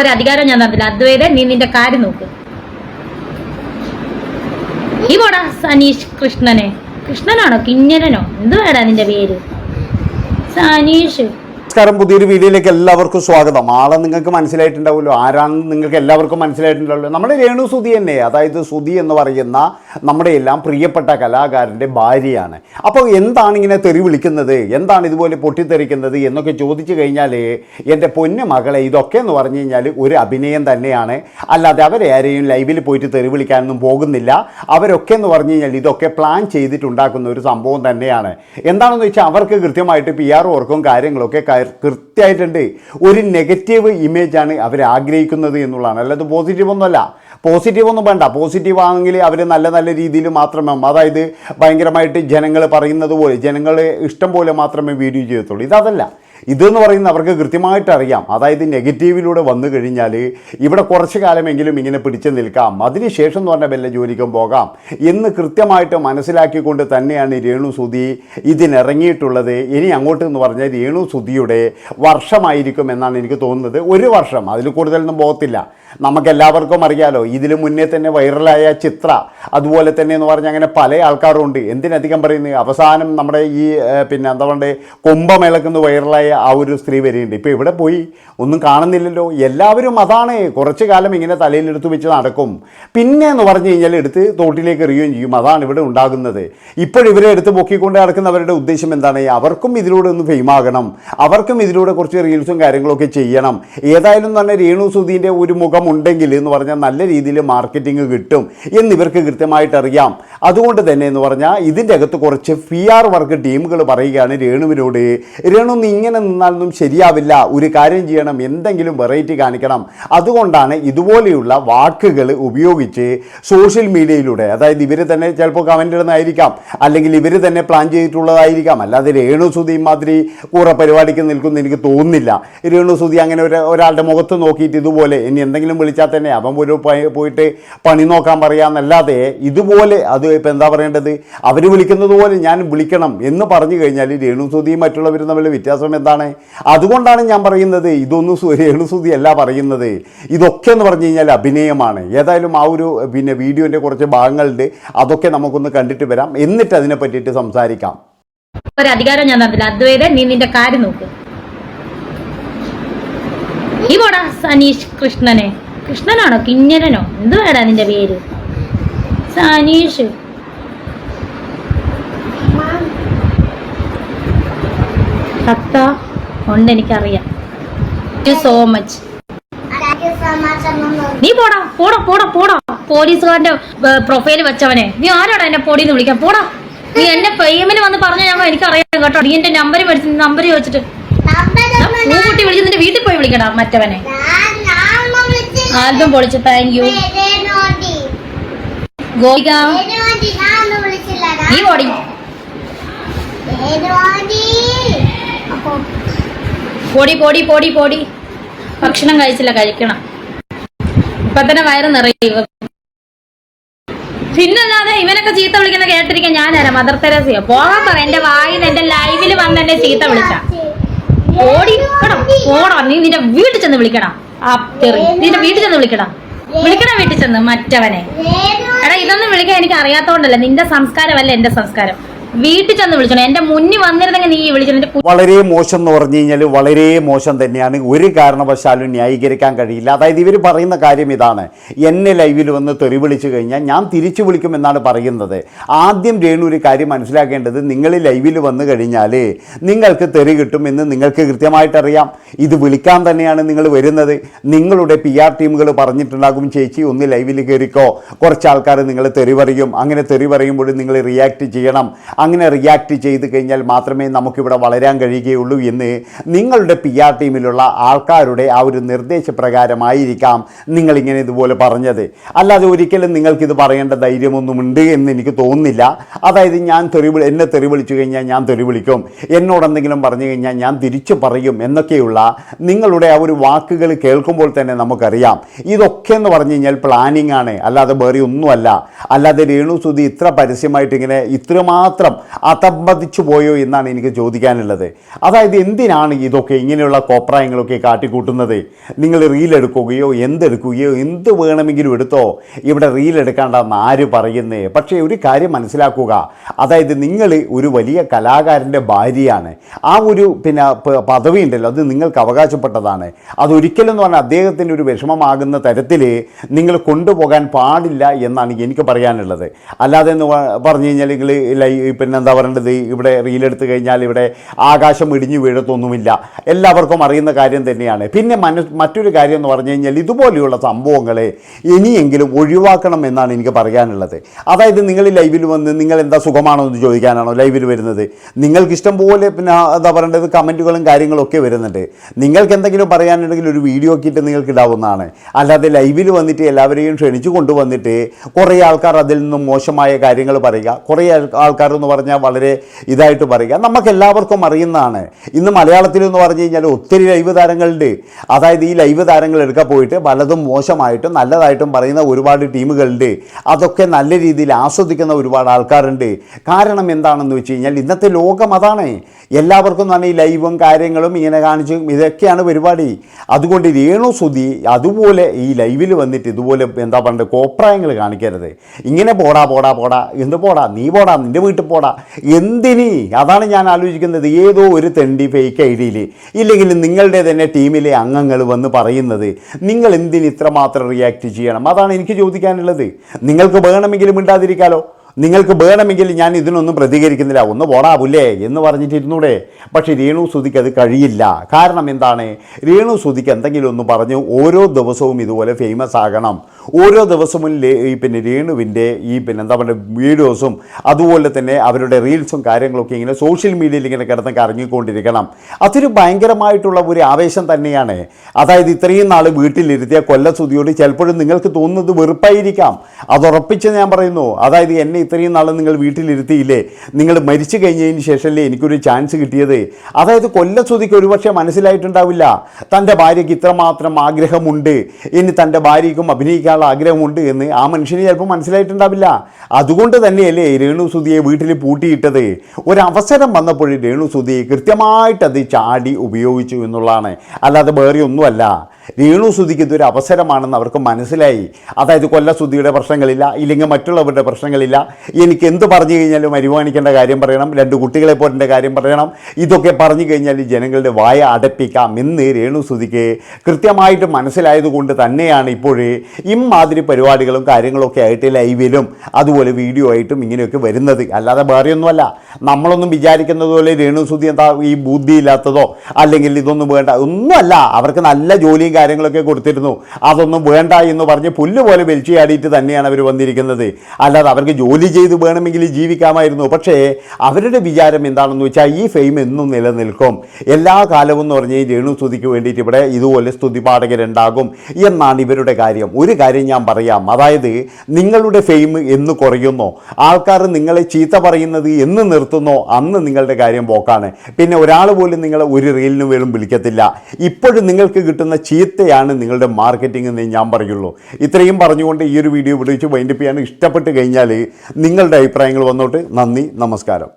ഒരു അധികാരം ഞാൻ തന്നില്ല അദ്വൈത നീ നിന്റെ കാര്യം നോക്ക്. ഈ പോടാ സനീഷ് കൃഷ്ണനെ. കൃഷ്ണനാണോ? കിഞ്ഞരനോ എന്ത് വേടാ നിന്റെ പേര്? സനീഷ്. നമസ്കാരം പുതിയൊരു വീഡിയോയിലേക്ക് എല്ലാവർക്കും സ്വാഗതം. ആളെ നിങ്ങൾക്ക് മനസ്സിലായിട്ടുണ്ടാവുമല്ലോ. ആരാണെന്ന് നിങ്ങൾക്ക് എല്ലാവർക്കും മനസ്സിലായിട്ടുണ്ടാവുമല്ലോ. നമ്മുടെ രേണു സുധി തന്നെ അതായത് സുധി എന്ന് പറയുന്ന നമ്മുടെ എല്ലാം പ്രിയപ്പെട്ട കലാകാരന്റെ ഭാര്യയാണ്. അപ്പോൾ എന്താണ് ഇങ്ങനെ തെറി വിളിക്കുന്നത്? എന്താണ് ഇതുപോലെ പൊട്ടിത്തെറിക്കുന്നത്? എന്നൊക്കെ ചോദിച്ചു കഴിഞ്ഞാൽ എന്റെ പൊന്നു മകളെ ഇതൊക്കെ എന്ന് പറഞ്ഞു കഴിഞ്ഞാൽ ഒരു അഭിനയം തന്നെയാണ്. അല്ലാതെ അവരെ ആരെയും ലൈവിൽ പോയിട്ട് തെറി വിളിക്കാനൊന്നും പോകുന്നില്ല. അവരൊക്കെ എന്ന് പറഞ്ഞു കഴിഞ്ഞാൽ ഇതൊക്കെ പ്ലാൻ ചെയ്തിട്ടുണ്ടാക്കുന്ന ഒരു സംഭവം തന്നെയാണ്. എന്താണെന്ന് വെച്ചാൽ അവർക്ക് കൃത്യമായിട്ട് പി ആർ ഓർക്കും കാര്യങ്ങളൊക്കെ കൃത്യമായിട്ടുണ്ട്. ഒരു നെഗറ്റീവ് ഇമേജാണ് അവർ ആഗ്രഹിക്കുന്നത് എന്നുള്ളതാണ്. അല്ലാതെ പോസിറ്റീവ് ഒന്നുമല്ല. പോസിറ്റീവ് ഒന്നും വേണ്ട. പോസിറ്റീവ് ആണെങ്കിൽ അവർ നല്ല നല്ല രീതിയിൽ മാത്രമേ അതായത് ഭയങ്കരമായിട്ട് ജനങ്ങൾ പറയുന്നത് പോലെ ജനങ്ങൾ ഇഷ്ടം പോലെ മാത്രമേ വീഡിയോ ചെയ്യത്തുള്ളൂ. ഇതതല്ല. ഇതെന്ന് പറയുന്നത് അവർക്ക് കൃത്യമായിട്ട് അറിയാം. അതായത് നെഗറ്റീവിലൂടെ വന്നു കഴിഞ്ഞാൽ ഇവിടെ കുറച്ച് കാലമെങ്കിലും ഇങ്ങനെ പിടിച്ചു നിൽക്കാം. അതിനുശേഷം എന്ന് പറഞ്ഞാൽ വല്ല ജോലിക്കും പോകാം എന്ന് കൃത്യമായിട്ട് മനസ്സിലാക്കിക്കൊണ്ട് തന്നെയാണ് രേണു സുധി ഇതിനിറങ്ങിയിട്ടുള്ളത്. ഇനി അങ്ങോട്ട് എന്ന് പറഞ്ഞാൽ രേണു സുധിയുടെ വർഷമായിരിക്കും എന്നാണ് എനിക്ക് തോന്നുന്നത്. ഒരു വർഷം അതിൽ കൂടുതലൊന്നും പോകത്തില്ല. നമുക്കെല്ലാവർക്കും അറിയാലോ ഇതിന് മുന്നേ തന്നെ വൈറലായ ചിത്ര അതുപോലെ തന്നെ എന്ന് പറഞ്ഞാൽ അങ്ങനെ പല ആൾക്കാരും ഉണ്ട് എന്തിനധികം പറയുന്നത് അവസാനം നമ്മുടെ ഈ പിന്നെ എന്താ പറയുക കുംഭമേളക്കുന്ന് വൈറലായ ആ ഒരു സ്ത്രീ വരെയുണ്ട്. ഇപ്പോൾ ഇവിടെ പോയി? ഒന്നും കാണുന്നില്ലല്ലോ. എല്ലാവരും അതാണ്. കുറച്ച് കാലം ഇങ്ങനെ തലയിലെടുത്ത് വെച്ച് നടക്കും. പിന്നെ എന്ന് പറഞ്ഞു കഴിഞ്ഞാൽ എടുത്ത് തോട്ടിലേക്ക് എറിയുകയും ചെയ്യും. അതാണ് ഇവിടെ ഉണ്ടാകുന്നത്. ഇപ്പോഴിവരെ എടുത്ത് പൊക്കിക്കൊണ്ട് നടക്കുന്നവരുടെ ഉദ്ദേശം എന്താണ്? അവർക്കും ഇതിലൂടെ ഒന്ന് ഫെയിമാകണം അവർക്കും ഇതിലൂടെ കുറച്ച് റീൽസും കാര്യങ്ങളൊക്കെ ചെയ്യണം. ഏതായാലും തന്നെ രേണു സുധീന്റെ ഒരു മുഖം ഉണ്ടെങ്കിൽ എന്ന് പറഞ്ഞാൽ നല്ല രീതിയിൽ മാർക്കറ്റിംഗ് കിട്ടും എന്നിവർക്ക് കൃത്യമായിട്ട് അറിയാം അതുകൊണ്ട് തന്നെ എന്ന് പറഞ്ഞാൽ ഇതിന്റെ അകത്ത് കുറച്ച് പി ആർ വർക്ക് ടീമുകൾ പറയുകയാണ് രേണുവിനോട്. രേണു നീ ഇങ്ങനെ നിന്നാലൊന്നും ശരിയാവില്ല. ഒരു കാര്യം ചെയ്യണം. എന്തെങ്കിലും വെറൈറ്റി കാണിക്കണം. അതുകൊണ്ടാണ് ഇതുപോലെയുള്ള വാക്കുകൾ ഉപയോഗിച്ച് സോഷ്യൽ മീഡിയയിലൂടെ അതായത് ഇവർ തന്നെ ചിലപ്പോൾ കമന്റ് ഇടുന്നതായിരിക്കാം അല്ലെങ്കിൽ ഇവർ തന്നെ പ്ലാൻ ചെയ്തിട്ടുള്ളതായിരിക്കാം. അല്ലാതെ രേണു സുധി മാതിരി കൂറ പരിപാടിക്ക് നിൽക്കുന്ന എനിക്ക് തോന്നുന്നില്ല. രേണു സുധി അങ്ങനെ ഒരു ഒരാളുടെ മുഖത്ത് നോക്കിയിട്ട് ഇതുപോലെ ഇനി എന്തെങ്കിലും വിളിച്ചാൽ തന്നെ അവൻ ഒരു പോയിട്ട് പണി നോക്കാൻ പറയാമെന്നല്ലാതെ ഇതുപോലെ അത് ഇപ്പം എന്താ പറയേണ്ടത്? അവർ വിളിക്കുന്നത് പോലെ ഞാൻ വിളിക്കണം എന്ന് പറഞ്ഞു കഴിഞ്ഞാൽ രേണു സുധിയും മറ്റുള്ളവരും തമ്മിൽ വ്യത്യാസം എന്താണ്? അതുകൊണ്ടാണ് ഞാൻ പറയുന്നത് ഇതൊന്നും രേണുസുതി അല്ല പറയുന്നത്. ഇതൊക്കെ എന്ന് പറഞ്ഞു കഴിഞ്ഞാൽ അഭിനയമാണ്. ഏതായാലും ആ ഒരു പിന്നെ വീഡിയോന്റെ കുറച്ച് ഭാഗങ്ങളുണ്ട് അതൊക്കെ നമുക്കൊന്ന് കണ്ടിട്ട് വരാം. എന്നിട്ട് അതിനെ പറ്റിയിട്ട് സംസാരിക്കാം. ഒരു അധികാരം ഞാൻ തന്നില്ല അദ്വൈത നീ നിന്റെ കാര്യം നോക്ക്. ഈ പോടാ സനീഷ് കൃഷ്ണനെ. കൃഷ്ണനാണോ? കിഞ്ഞരനോ എന്ത് വേടാ നിന്റെ പേര്? സനീഷ്. കത്ത ഉണ്ട് എനിക്കറിയാം സോ മച്ച് നീ പോടാ പോടാ പോടാ പോടാ. പോലീസുകാരന്റെ പ്രൊഫൈൽ വെച്ചവനെ. നീ ആരാടാ എന്നെ പൊടിന്ന് വിളിക്കാൻ? പോടാ. നീ എന്നെ പേയ്മെന്റ് വന്ന് പറഞ്ഞാൽ ഞാൻ എനിക്കറിയാം കേട്ടോ. നീ എന്റെ നമ്പർ മേടിച്ച് നമ്പർ ചോദിച്ചിട്ട് പൂക്കുട്ടി വിളിച്ച് നിന്റെ വീട്ടിൽ പോയി വിളിക്കണം മറ്റവനെ. ആൽബം പൊളിച്ചു താങ്ക് യു ഗോപിക. നീ ഓടി. പൊടി പൊടി പൊടി പൊടി. ഭക്ഷണം കഴിച്ചില്ല കഴിക്കണം. ഇപ്പൊ തന്നെ വയറ് നിറയും. പിന്നല്ലാതെ ഇവനൊക്കെ ചീത്ത വിളിക്കുന്ന കേട്ടിരിക്കാൻ ഞാനാരാ മദർ തെരേസയോ? പോകാൻ പറ എന്റെ വായിൽ എന്റെ ലൈവിൽ വന്ന് എന്നെ ചീത്ത വിളിച്ച. ഓടി കടാ പോടാ നീ നിന്റെ വീട്ടിൽ ചെന്ന് വിളിക്കടാ ആ തെറി. നിന്റെ വീട്ടിൽ ചെന്ന് വിളിക്കടാ വിളിക്കടാ വീട്ടിൽ ചെന്ന് മറ്റവനെ. എടാ ഇതൊന്നും വിളിക്കാൻ എനിക്ക് അറിയാത്തോണ്ടല്ല. നിന്റെ സംസ്കാരമല്ല എന്റെ സംസ്കാരം. വീട്ടിൽ ചെന്ന് വിളിച്ചോ എന്റെ മുന്നിൽ വന്നിരുന്നെങ്കിൽ നീ വിളിക്കണം വളരെ മോശം എന്ന് പറഞ്ഞു കഴിഞ്ഞാൽ വളരെ മോശം തന്നെയാണ്. ഒരു കാരണവശാലും ന്യായീകരിക്കാൻ കഴിയില്ല. അതായത് ഇവർ പറയുന്ന കാര്യം ഇതാണ്. എന്നെ ലൈവിൽ വന്ന് തെറി വിളിച്ചു കഴിഞ്ഞാൽ ഞാൻ തിരിച്ചു വിളിക്കുമെന്നാണ് പറയുന്നത്. ആദ്യം രേണു ഒരു കാര്യം മനസ്സിലാക്കേണ്ടത് നിങ്ങൾ ലൈവിൽ വന്നു കഴിഞ്ഞാൽ നിങ്ങൾക്ക് തെറി കിട്ടും എന്ന് നിങ്ങൾക്ക് കൃത്യമായിട്ടറിയാം. ഇത് വിളിക്കാൻ തന്നെയാണ് നിങ്ങൾ വരുന്നത്. നിങ്ങളുടെ പി ആർ ടീമുകൾ പറഞ്ഞിട്ടുണ്ടാകും ചേച്ചി ഒന്ന് ലൈവിൽ കയറിക്കോ. കുറച്ച് ആൾക്കാർ നിങ്ങൾ തെറി പറയും. അങ്ങനെ തെറി പറയുമ്പോൾ നിങ്ങൾ റിയാക്ട് ചെയ്യണം. അങ്ങനെ റിയാക്ട് ചെയ്ത് കഴിഞ്ഞാൽ മാത്രമേ നമുക്കിവിടെ വളരാൻ കഴിയുകയുള്ളൂ എന്ന് നിങ്ങളുടെ പി ആർ ടീമിലുള്ള ആൾക്കാരുടെ ആ ഒരു നിർദ്ദേശപ്രകാരമായിരിക്കാം നിങ്ങളിങ്ങനെ ഇതുപോലെ പറഞ്ഞത്. അല്ലാതെ ഒരിക്കലും നിങ്ങൾക്കിത് പറയേണ്ട ധൈര്യമൊന്നുമുണ്ട് എന്ന് എനിക്ക് തോന്നുന്നില്ല. അതായത് ഞാൻ തെറി എന്നെ തെറി വിളിച്ചു കഴിഞ്ഞാൽ ഞാൻ തെറി വിളിക്കും. എന്നോട് പറഞ്ഞു കഴിഞ്ഞാൽ ഞാൻ തിരിച്ചു പറയും എന്നൊക്കെയുള്ള നിങ്ങളുടെ ആ ഒരു വാക്കുകൾ കേൾക്കുമ്പോൾ തന്നെ നമുക്കറിയാം. ഇതൊക്കെ എന്ന് പറഞ്ഞു കഴിഞ്ഞാൽ പ്ലാനിങ് ആണ്. അല്ലാതെ വേറെ ഒന്നുമല്ല. അല്ലാതെ രേണു സുധി ഇത്ര പരസ്യമായിട്ട് ഇങ്ങനെ ഇത്രമാത്രം അതമ്പതിച്ചു പോയോ എന്നാണ് എനിക്ക് ചോദിക്കാനുള്ളത്. അതായത് എന്തിനാണ് ഇതൊക്കെ ഇങ്ങനെയുള്ള കോപ്രായങ്ങളൊക്കെ കാട്ടിക്കൂട്ടുന്നത്? നിങ്ങൾ റീലെടുക്കുകയോ എന്തെടുക്കുകയോ എന്ത് വേണമെങ്കിലും എടുത്തോ ഇവിടെ റീലെടുക്കേണ്ടെന്ന് ആര് പറയുന്നേ? പക്ഷേ ഒരു കാര്യം മനസ്സിലാക്കുക. അതായത് നിങ്ങൾ ഒരു വലിയ കലാകാരന്റെ ഭാര്യയാണ്. ആ ഒരു പിന്നെ പദവി ഉണ്ടല്ലോ അത് നിങ്ങൾക്ക് അവകാശപ്പെട്ടതാണ്. അതൊരിക്കലും എന്ന് പറഞ്ഞാൽ അദ്ദേഹത്തിന്റെ ഒരു വിഷമമാകുന്ന തരത്തിൽ നിങ്ങൾ കൊണ്ടുപോകാൻ പാടില്ല എന്നാണ് എനിക്ക് പറയാനുള്ളത്. അല്ലാതെ എന്ന് പറഞ്ഞു കഴിഞ്ഞാൽ നിങ്ങൾ ലൈ പിന്നെ എന്താ പറയേണ്ടത്? ഇവിടെ റീലെടുത്ത് കഴിഞ്ഞാൽ ഇവിടെ ആകാശം ഇടിഞ്ഞു വീഴത്തൊന്നുമില്ല. എല്ലാവർക്കും അറിയുന്ന കാര്യം തന്നെയാണ്. പിന്നെ മനു മറ്റൊരു കാര്യം എന്ന് പറഞ്ഞു കഴിഞ്ഞാൽ ഇതുപോലെയുള്ള സംഭവങ്ങളെ ഇനിയെങ്കിലും ഒഴിവാക്കണം എന്നാണ് എനിക്ക് പറയാനുള്ളത്. അതായത് നിങ്ങൾ ലൈവിൽ വന്ന് നിങ്ങൾ എന്താ സുഖമാണോ എന്ന് ചോദിക്കാനാണോ ലൈവിൽ വരുന്നത്? നിങ്ങൾക്ക് ഇഷ്ടം പോലെ പിന്നെ എന്താ പറയേണ്ടത്? കമന്റുകളും കാര്യങ്ങളൊക്കെ വരുന്നുണ്ട്. നിങ്ങൾക്ക് എന്തെങ്കിലും പറയാനുണ്ടെങ്കിൽ ഒരു വീഡിയോ ആക്കിയിട്ട് നിങ്ങൾക്ക് ഇടാവുന്നതാണ്. അല്ലാതെ ലൈവിൽ വന്നിട്ട് എല്ലാവരെയും ക്ഷണിച്ചു കൊണ്ടുവന്നിട്ട് കുറേ ആൾക്കാർ അതിൽ നിന്നും മോശമായ കാര്യങ്ങൾ പറയുക കുറേ ആൾ- ആൾക്കാർ എന്ന് പറഞ്ഞാൽ വളരെ ഇതായിട്ട് പറയുക. നമുക്ക് എല്ലാവർക്കും അറിയുന്നതാണ്. ഇന്ന് മലയാളത്തിൽ എന്ന് പറഞ്ഞു കഴിഞ്ഞാൽ ഒത്തിരി ലൈവ് താരങ്ങളുണ്ട്. അതായത് ഈ ലൈവ് താരങ്ങൾ എടുക്കാൻ പോയിട്ട് പലതും മോശമായിട്ടും നല്ലതായിട്ടും പറയുന്ന ഒരുപാട് ടീമുകളുണ്ട്. അതൊക്കെ നല്ല രീതിയിൽ ആസ്വദിക്കുന്ന ഒരുപാട് ആൾക്കാരുണ്ട്. കാരണം എന്താണെന്ന് വെച്ച് കഴിഞ്ഞാൽ ഇന്നത്തെ ലോകം അതാണ്. എല്ലാവർക്കും തന്നെ ഈ ലൈവും കാര്യങ്ങളും ഇങ്ങനെ കാണിച്ചും ഇതൊക്കെയാണ് പരിപാടി. അതുകൊണ്ട് രേണു സുധി അതുപോലെ ഈ ലൈവിൽ വന്നിട്ട് ഇതുപോലെ എന്താ പറയുക കോപ്രായങ്ങൾ കാണിക്കരുത്. ഇങ്ങനെ പോടാ പോടാ പോടാ എന്ത് പോടാ നീ പോടാ നിന്റെ വീട്ടിൽ പോടാ. എന്തിനി? അതാണ് ഞാൻ ആലോചിക്കുന്നത്. ഏതോ ഒരു തെണ്ടി ഫേക്ക് ഐ ഡിയിൽ ഇല്ലെങ്കിൽ നിങ്ങളുടെ തന്നെ ടീമിലെ അംഗങ്ങൾ വന്ന് പറയുന്നത് നിങ്ങൾ എന്തിന് ഇത്രമാത്രം റിയാക്ട് ചെയ്യണം? അതാണ് എനിക്ക് ചോദിക്കാനുള്ളത്. നിങ്ങൾക്ക് വേണമെങ്കിലും മിണ്ടാതിരിക്കാലോ? നിങ്ങൾക്ക് വേണമെങ്കിൽ ഞാൻ ഇതിനൊന്നും പ്രതികരിക്കുന്നില്ല. ഒന്ന് പോടാ എന്ന് പറഞ്ഞിട്ടിരുന്നൂടെ. പക്ഷേ രേണു സുധിക്ക് അത് കഴിയില്ല. കാരണം എന്താണ്? രേണു സുധിക്ക് എന്തെങ്കിലും ഒന്ന് പറഞ്ഞ് ഓരോ ദിവസവും ഇതുപോലെ ഫേമസ് ആകണം. ഓരോ ദിവസവും ഈ പിന്നെ രേണുവിന്റെ ഈ പിന്നെ എന്താ പറയുക വീഡിയോസും അതുപോലെ തന്നെ അവരുടെ റീൽസും കാര്യങ്ങളൊക്കെ ഇങ്ങനെ സോഷ്യൽ മീഡിയയിൽ ഇങ്ങനെ കിടന്ന് കറങ്ങിക്കൊണ്ടിരിക്കണം. അതൊരു ഭയങ്കരമായിട്ടുള്ള ഒരു ആവേശം തന്നെയാണ്. അതായത് ഇത്രയും നാൾ വീട്ടിലിരുത്തിയ കൊല്ലസുതിയോട് ചിലപ്പോഴും നിങ്ങൾക്ക് തോന്നുന്നത് വെറുപ്പായിരിക്കാം. അതുറപ്പിച്ച് ഞാൻ പറയുന്നു. അതായത് എന്നെ ഇത്രയും നാൾ നിങ്ങൾ വീട്ടിലിരുത്തിയില്ലേ? നിങ്ങൾ മരിച്ചു കഴിഞ്ഞതിന് ശേഷമല്ലേ എനിക്കൊരു ചാൻസ് കിട്ടിയത്? അതായത് കൊല്ലസ്തുതിക്ക് ഒരുപക്ഷെ മനസ്സിലായിട്ടുണ്ടാവില്ല. തന്റെ ഭാര്യയ്ക്ക് ഇത്രമാത്രം ആഗ്രഹമുണ്ട്. ഇനി തന്റെ ഭാര്യയ്ക്കും അഭിനയിക്കാനുള്ള ആഗ്രഹമുണ്ട് എന്ന് ആ മനുഷ്യന് ചിലപ്പോൾ മനസ്സിലായിട്ടുണ്ടാവില്ല. അതുകൊണ്ട് തന്നെയല്ലേ രേണു സുധിയെ വീട്ടിൽ പൂട്ടിയിട്ടത്. ഒരവസരം വന്നപ്പോൾ രേണു കൃത്യമായിട്ട് അത് ചാടി ഉപയോഗിച്ചു എന്നുള്ളതാണ്. അല്ലാതെ വേറെ ഒന്നുമല്ല രേണു സുധിക്ക് ഇതൊരു അവസരമാണെന്ന് അവർക്ക് മനസ്സിലായി. അതായത് കൊല്ല കൊല്ലസുധിയുടെ പ്രശ്നങ്ങളില്ല ഇല്ലെങ്കിൽ മറ്റുള്ളവരുടെ പ്രശ്നങ്ങളില്ല. എനിക്ക് എന്ത് പറഞ്ഞു കഴിഞ്ഞാലും അരിമാനിക്കേണ്ട കാര്യം പറയണം രണ്ട് കുട്ടികളെ പോരേണ്ട കാര്യം പറയണം. ഇതൊക്കെ പറഞ്ഞു കഴിഞ്ഞാൽ ജനങ്ങളുടെ വായ അടപ്പിക്കാം എന്ന് രേണു സുധിക്ക് കൃത്യമായിട്ട് മനസ്സിലായതുകൊണ്ട് തന്നെയാണ് ഇപ്പോഴേ ഇമാതിരി പരിപാടികളും കാര്യങ്ങളൊക്കെ ആയിട്ട് ലൈവിലും അതുപോലെ വീഡിയോ ആയിട്ടും ഇങ്ങനെയൊക്കെ വരുന്നത്. അല്ലാതെ വേറെയൊന്നുമല്ല. നമ്മളൊന്നും വിചാരിക്കുന്നത് പോലെ രേണു സുധി എന്താ ഈ ബുദ്ധിയില്ലാത്തതോ അല്ലെങ്കിൽ ഇതൊന്നും വേണ്ട. ഒന്നുമല്ല. അവർക്ക് നല്ല ജോലിയും കാര്യങ്ങളൊക്കെ കൊടുത്തിരുന്നു. അതൊന്നും വേണ്ട എന്ന് പറഞ്ഞ് പുല്ല് പോലെ വലിച്ചു ചാടിയിട്ട് തന്നെയാണ് അവർ വന്നിരിക്കുന്നത്. അല്ലാതെ അവർക്ക് ജോലി ചെയ്ത് വേണമെങ്കിൽ ജീവിക്കാമായിരുന്നു. പക്ഷേ അവരുടെ വിചാരം എന്താണെന്ന് വെച്ചാൽ ഈ ഫെയിം എന്നും നിലനിൽക്കും. എല്ലാ കാലവും എന്ന് പറഞ്ഞ് രേണു സ്തുതിക്ക് വേണ്ടിയിട്ട് ഇവിടെ ഇതുപോലെ സ്തുതി പാഠകരുണ്ടാകും എന്നാണ് ഇവരുടെ കാര്യം. ഒരു കാര്യം ഞാൻ പറയാം. അതായത് നിങ്ങളുടെ ഫെയിം എന്ന് കുറയുന്നോ. ആൾക്കാർ നിങ്ങളെ ചീത്ത പറയുന്നത് എന്ന് നിർത്തുന്നോ. അന്ന് നിങ്ങളുടെ കാര്യം പോക്കാണ്. പിന്നെ ഒരാൾ പോലും നിങ്ങളെ ഒരു റീലിന് വേലും വിളിക്കത്തില്ല. ഇപ്പോഴും നിങ്ങൾക്ക് കിട്ടുന്ന ചീത്തയാണ് നിങ്ങളുടെ മാർക്കറ്റിംഗ് എന്ന് ഞാൻ പറയുള്ളൂ. ഇത്രയും പറഞ്ഞുകൊണ്ട് ഈ ഒരു വീഡിയോ വിളിച്ച് വൈൻഡപ്പ് ചെയ്യാൻ ഇഷ്ടപ്പെട്ട് കഴിഞ്ഞാൽ നിങ്ങളുടെ അഭിപ്രായങ്ങൾ വന്നോട്ട്. നന്ദി നമസ്കാരം.